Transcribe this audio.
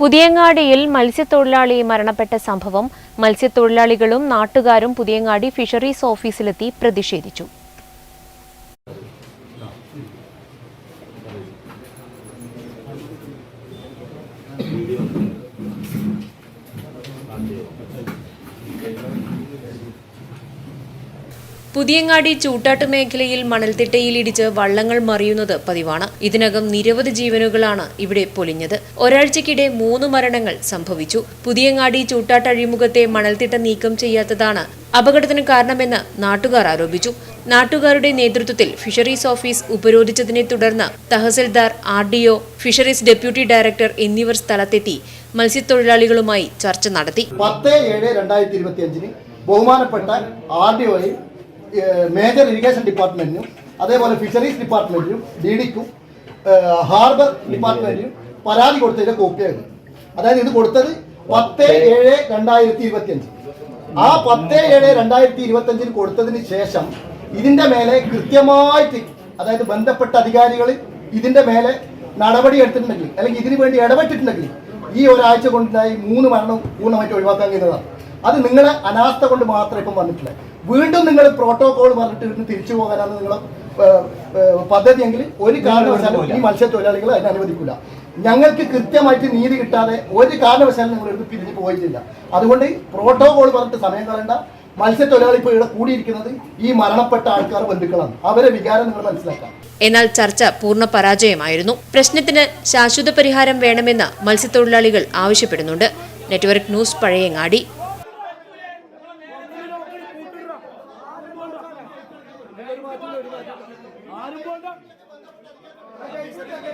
പുതിയങ്ങാടിയിൽ മത്സ്യത്തൊഴിലാളി മരണപ്പെട്ട സംഭവം. മത്സ്യത്തൊഴിലാളികളും നാട്ടുകാരും പുതിയങ്ങാടി ഫിഷറീസ് ഓഫീസിലെത്തി പ്രതിഷേധിച്ചു. പുതിയങ്ങാടി ചൂട്ടാട്ട് മേഖലയിൽ മണൽത്തിട്ടയിൽ ഇടിച്ച് വള്ളങ്ങൾ മറിയുന്നത് പതിവാണ്. ഇതിനകം നിരവധി ജീവനുകളാണ് ഇവിടെ പൊലിഞ്ഞത്. ഒരാഴ്ചക്കിടെ മൂന്ന് മരണങ്ങൾ സംഭവിച്ചു. പുതിയങ്ങാടി ചൂട്ടാട്ട് അഴിമുഖത്തെ മണൽത്തിട്ട നീക്കം ചെയ്യാത്തതാണ് അപകടത്തിന് കാരണമെന്ന് നാട്ടുകാർ ആരോപിച്ചു. നാട്ടുകാരുടെ നേതൃത്വത്തിൽ ഫിഷറീസ് ഓഫീസ് ഉപരോധിച്ചതിനെ തുടർന്ന് tahsildar R D O fisheries deputy director എന്നിവർ സ്ഥലത്തെത്തി മത്സ്യത്തൊഴിലാളികളുമായി ചർച്ച നടത്തി. പത്ത് ഏഴ് രണ്ടായിരത്തി ഇരുപത്തി ബഹുമാനപ്പെട്ട ആർ ഡി ഒയും മേജർ ഇറിഗേഷൻ ഡിപ്പാർട്ട്മെന്റിനും അതേപോലെ ഫിഷറീസ് ഡിപ്പാർട്ട്മെന്റിനും ഡി ഡിക്കും ഹാർബർ ഡിപ്പാർട്ട്മെന്റിനും പരാതി കൊടുത്തതിന്റെ കോപ്പിയാണ് അതായത് ഇത് കൊടുത്തത് പത്ത് ഏഴ് രണ്ടായിരത്തി ഇരുപത്തി അഞ്ച് ആ പത്ത് ഏഴ് രണ്ടായിരത്തി ഇരുപത്തി അഞ്ചിന് കൊടുത്തതിന് ശേഷം ഇതിന്റെ മേലെ കൃത്യമായിട്ട് അതായത് ബന്ധപ്പെട്ട അധികാരികൾ ഇതിന്റെ മേലെ നടപടി എടുത്തിട്ടുണ്ടെങ്കിൽ അല്ലെങ്കിൽ ഇതിനു വേണ്ടി ഇടപെട്ടിട്ടുണ്ടെങ്കിൽ ഈ ഒരാഴ്ച കൊണ്ടുണ്ടായി മൂന്ന് മരണം പൂർണമായിട്ട് ഒഴിവാക്കാൻ കഴിയുന്നതാണ്. അത് നിങ്ങളെ അനാസ്ഥ കൊണ്ട് മാത്രമേ ഇപ്പം വന്നിട്ടില്ല. വീണ്ടും നിങ്ങൾ പ്രോട്ടോകോൾ പറഞ്ഞിട്ട് തിരിച്ചു പോകാനാണ് പദ്ധതി പദ്ധതിയെങ്കിൽ ഒരു കാരണവശാലും ഈ മത്സ്യത്തൊഴിലാളികൾ അതിനെ അനുവദിക്കില്ല ഞങ്ങൾക്ക് കൃത്യമായിട്ട് നീതി കിട്ടാതെ ഒരു കാരണവശാലും നിങ്ങൾ എടുത്ത് പിരിഞ്ഞു പോയിട്ടില്ല. അതുകൊണ്ട് പ്രോട്ടോകോൾ പറഞ്ഞിട്ട് സമയം കളയണ്ട. മത്സ്യത്തൊഴിലാളി ഇപ്പോൾ ഇവിടെ കൂടിയിരിക്കുന്നത് ഈ മരണപ്പെട്ട ആൾക്കാർ ബന്ധുക്കളാണ്. അവരെ വികാരം നിങ്ങൾ മനസ്സിലാക്കാം. എന്നാൽ ചർച്ച പൂർണ പരാജയമായിരുന്നു. പ്രശ്നത്തിന് ശാശ്വത പരിഹാരം വേണമെന്ന് മത്സ്യത്തൊഴിലാളികൾ ആവശ്യപ്പെടുന്നുണ്ട്. Network news Pazhayangadi. ഒരു ഒരു മാറ്റം ആരും പോണ്ട.